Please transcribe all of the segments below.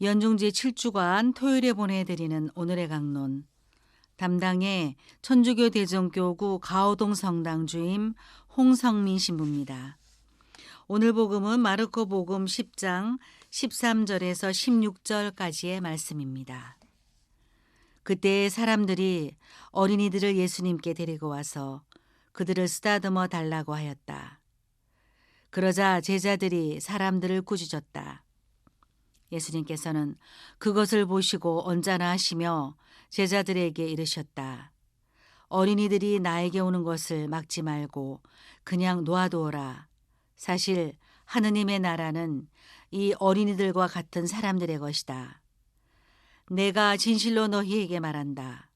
연중제 7주간 토요일에 보내드리는 오늘의 강론. 담당의 천주교 대전교구 가오동 성당 주임 홍성민 신부입니다. 오늘 복음은 마르코 복음 10장 13절에서 16절까지의 말씀입니다. 그때 사람들이 어린이들을 예수님께 데리고 와서 그들을 쓰다듬어 달라고 하였다. 그러자 제자들이 사람들을 꾸짖었다. 예수님께서는 그것을 보시고 언짢아 하시며 제자들에게 이르셨다. 어린이들이 나에게 오는 것을 막지 말고 그냥 놓아두어라. 사실 하느님의 나라는 이 어린이들과 같은 사람들의 것이다. 내가 진실로 너희에게 말한다.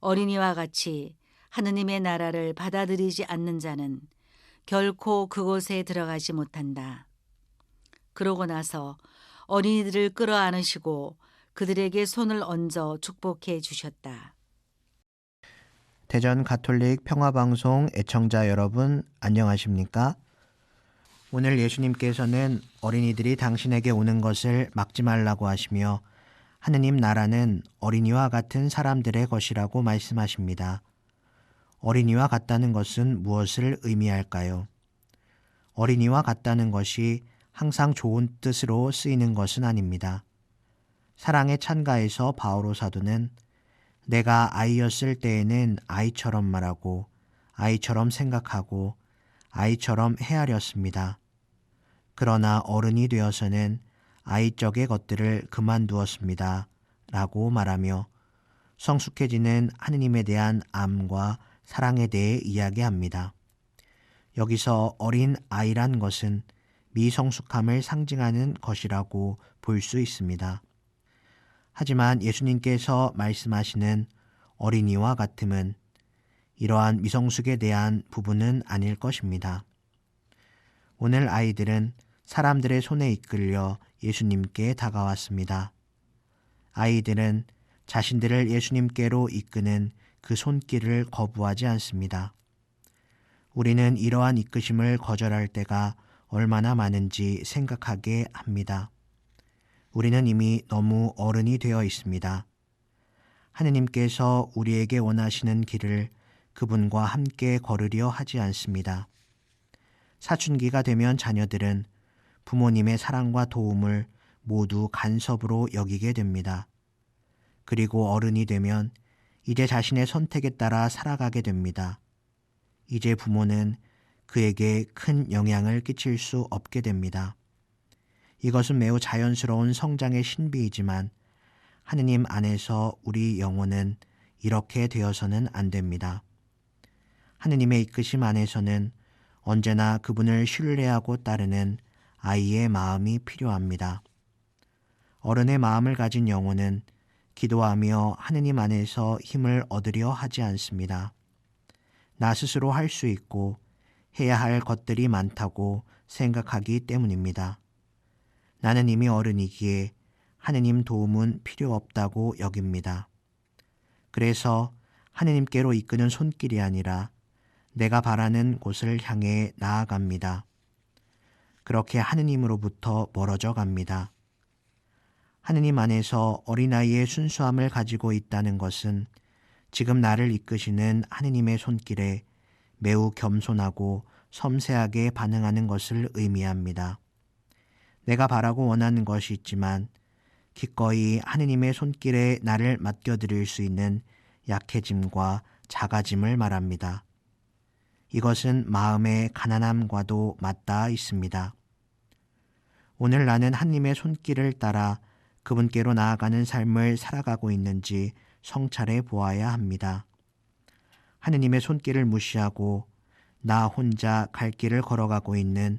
어린이와 같이 하느님의 나라를 받아들이지 않는 자는 결코 그곳에 들어가지 못한다. 그러고 나서 어린이들을 끌어안으시고 그들에게 손을 얹어 축복해 주셨다. 대전 가톨릭 평화방송 애청자 여러분 안녕하십니까? 오늘 예수님께서는 어린이들이 당신에게 오는 것을 막지 말라고 하시며 하느님 나라는 어린이와 같은 사람들의 것이라고 말씀하십니다. 어린이와 같다는 것은 무엇을 의미할까요? 어린이와 같다는 것이 항상 좋은 뜻으로 쓰이는 것은 아닙니다. 사랑의 찬가에서 바오로 사도는 내가 아이였을 때에는 아이처럼 말하고 아이처럼 생각하고 아이처럼 헤아렸습니다. 그러나 어른이 되어서는 아이적의 것들을 그만두었습니다. 라고 말하며 성숙해지는 하느님에 대한 암과 사랑에 대해 이야기합니다. 여기서 어린 아이란 것은 미성숙함을 상징하는 것이라고 볼 수 있습니다. 하지만 예수님께서 말씀하시는 어린이와 같음은 이러한 미성숙에 대한 부분은 아닐 것입니다. 오늘 아이들은 사람들의 손에 이끌려 예수님께 다가왔습니다. 아이들은 자신들을 예수님께로 이끄는 그 손길을 거부하지 않습니다. 우리는 이러한 이끄심을 거절할 때가 얼마나 많은지 생각하게 합니다. 우리는 이미 너무 어른이 되어 있습니다. 하느님께서 우리에게 원하시는 길을 그분과 함께 걸으려 하지 않습니다. 사춘기가 되면 자녀들은 부모님의 사랑과 도움을 모두 간섭으로 여기게 됩니다. 그리고 어른이 되면 이제 자신의 선택에 따라 살아가게 됩니다. 이제 부모는 그에게 큰 영향을 끼칠 수 없게 됩니다. 이것은 매우 자연스러운 성장의 신비이지만 하느님 안에서 우리 영혼은 이렇게 되어서는 안 됩니다. 하느님의 이끄심 안에서는 언제나 그분을 신뢰하고 따르는 아이의 마음이 필요합니다. 어른의 마음을 가진 영혼은 기도하며 하느님 안에서 힘을 얻으려 하지 않습니다. 나 스스로 할 수 있고 해야 할 것들이 많다고 생각하기 때문입니다. 나는 이미 어른이기에 하느님 도움은 필요 없다고 여깁니다. 그래서 하느님께로 이끄는 손길이 아니라 내가 바라는 곳을 향해 나아갑니다. 그렇게 하느님으로부터 멀어져 갑니다. 하느님 안에서 어린아이의 순수함을 가지고 있다는 것은 지금 나를 이끄시는 하느님의 손길에 매우 겸손하고 섬세하게 반응하는 것을 의미합니다. 내가 바라고 원하는 것이 있지만 기꺼이 하느님의 손길에 나를 맡겨드릴 수 있는 약해짐과 작아짐을 말합니다. 이것은 마음의 가난함과도 맞닿아 있습니다. 오늘 나는 하느님의 손길을 따라 그분께로 나아가는 삶을 살아가고 있는지 성찰해 보아야 합니다. 하느님의 손길을 무시하고 나 혼자 갈 길을 걸어가고 있는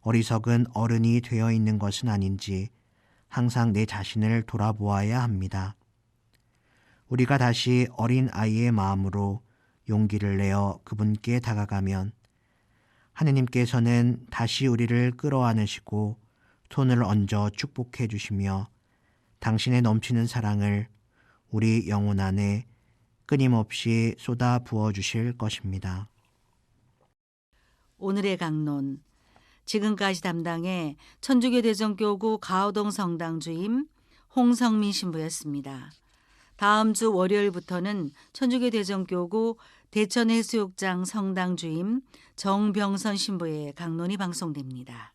어리석은 어른이 되어 있는 것은 아닌지 항상 내 자신을 돌아보아야 합니다. 우리가 다시 어린 아이의 마음으로 용기를 내어 그분께 다가가면 하느님께서는 다시 우리를 끌어안으시고 손을 얹어 축복해 주시며 당신의 넘치는 사랑을 우리 영혼 안에 끊임없이 쏟아 부어 주실 것입니다. 오늘의 강론 지금까지 담당해 천주교 대전교구 가오동 성당 주임 홍성민 신부였습니다. 다음 주 월요일부터는 천주교 대전교구 대천해수욕장 성당 주임 정병선 신부의 강론이 방송됩니다.